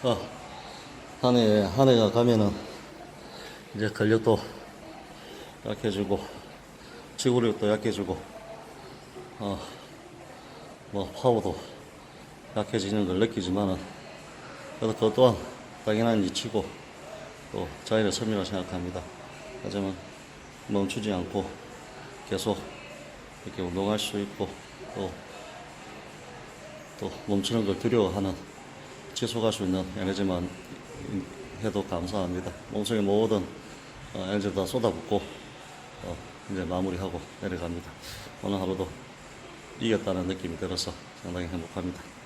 어, 한 해, 한 해가 가면은 이제 근력도 약해지고, 지구력도 약해지고, 어, 뭐, 파워도 약해지는 걸 느끼지만은, 그래도 그것 또한 당연한 이치고, 또 자연의 섭리라 생각합니다. 하지만 멈추지 않고 계속 이렇게 운동할 수 있고, 또, 또 멈추는 걸 두려워하는 지속할 수 있는 에너지만 해도 감사합니다. 몸속의 모든 어, 에너지 다 쏟아붓고 어, 이제 마무리하고 내려갑니다. 오늘 하루도 이겼다는 느낌이 들어서 상당히 행복합니다.